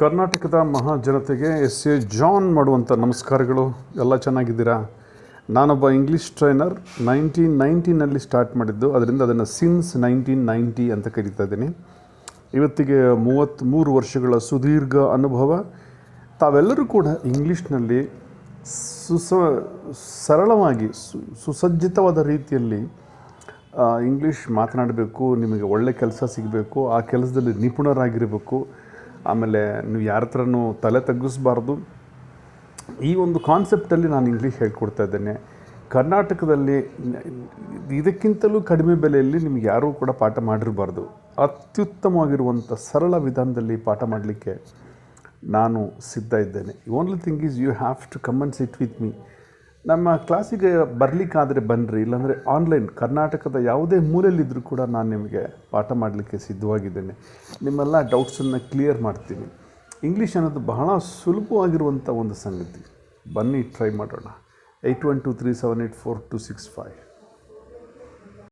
ಕರ್ನಾಟಕದ ಮಹಾಜನತೆಗೆ S A John ಮಾಡುವಂಥ ನಮಸ್ಕಾರಗಳು. ಎಲ್ಲ ಚೆನ್ನಾಗಿದ್ದೀರಾ? ನಾನೊಬ್ಬ ಇಂಗ್ಲೀಷ್ ಟ್ರೈನರ್ ನೈನ್ಟೀನ್ ನೈನ್ಟೀನಲ್ಲಿ ಸ್ಟಾರ್ಟ್ ಮಾಡಿದ್ದು. ಅದರಿಂದ ಅದನ್ನು ಸಿನ್ಸ್ ನೈನ್ಟೀನ್ ನೈಂಟಿ ಅಂತ ಕರೀತಾ ಇದ್ದೀನಿ. ಇವತ್ತಿಗೆ ಮೂವತ್ತ್ಮೂರು ವರ್ಷಗಳ ಸುದೀರ್ಘ ಅನುಭವ. ತಾವೆಲ್ಲರೂ ಕೂಡ ಇಂಗ್ಲೀಷ್ನಲ್ಲಿ ಸುಸ, ಸರಳವಾಗಿ, ಸು, ಸುಸಜ್ಜಿತವಾದ ರೀತಿಯಲ್ಲಿ ಇಂಗ್ಲೀಷ್ ಮಾತನಾಡಬೇಕು, ನಿಮಗೆ ಒಳ್ಳೆ ಕೆಲಸ ಸಿಗಬೇಕು, ಆ ಕೆಲಸದಲ್ಲಿ ನಿಪುಣರಾಗಿರಬೇಕು. ಆಮೇಲೆ ನೀವು ಯಾರ ಹತ್ರನೂ ತಲೆ ತಗ್ಗಿಸ್ಬಾರ್ದು. ಈ ಒಂದು ಕಾನ್ಸೆಪ್ಟಲ್ಲಿ ನಾನು ಇಂಗ್ಲೀಷ್ ಹೇಳ್ಕೊಡ್ತಾ ಇದ್ದೇನೆ. ಕರ್ನಾಟಕದಲ್ಲಿ ಇದಕ್ಕಿಂತಲೂ ಕಡಿಮೆ ಬೆಲೆಯಲ್ಲಿ ನಿಮ್ಗೆ ಯಾರೂ ಕೂಡ ಪಾಠ ಮಾಡಿರಬಾರ್ದು. ಅತ್ಯುತ್ತಮವಾಗಿರುವಂಥ ಸರಳ ವಿಧಾನದಲ್ಲಿ ಪಾಠ ಮಾಡಲಿಕ್ಕೆ ನಾನು ಸಿದ್ಧ ಇದ್ದೇನೆ. Only thing is you have to come and sit with me ನಮ್ಮ ಕ್ಲಾಸಿಗೆ ಬರಲಿಕ್ಕಾದರೆ ಬನ್ನಿರಿ ಇಲ್ಲಾಂದರೆ ಆನ್ಲೈನ್ ಕರ್ನಾಟಕದ ಯಾವುದೇ ಮೂಲೆಯಲ್ಲಿದ್ದರೂ ಕೂಡ ನಾನು ನಿಮಗೆ ಪಾಠ ಮಾಡಲಿಕ್ಕೆ ಸಿದ್ಧವಾಗಿದ್ದೇನೆ. ನಿಮ್ಮೆಲ್ಲ ಡೌಟ್ಸನ್ನು ಕ್ಲಿಯರ್ ಮಾಡ್ತೀನಿ. ಇಂಗ್ಲೀಷ್ ಅನ್ನೋದು ಬಹಳ ಸುಲಭವಾಗಿರುವಂಥ ಒಂದು ಸಂಗತಿ. ಬನ್ನಿ ಟ್ರೈ ಮಾಡೋಣ. Eight one two three seven eight four two six five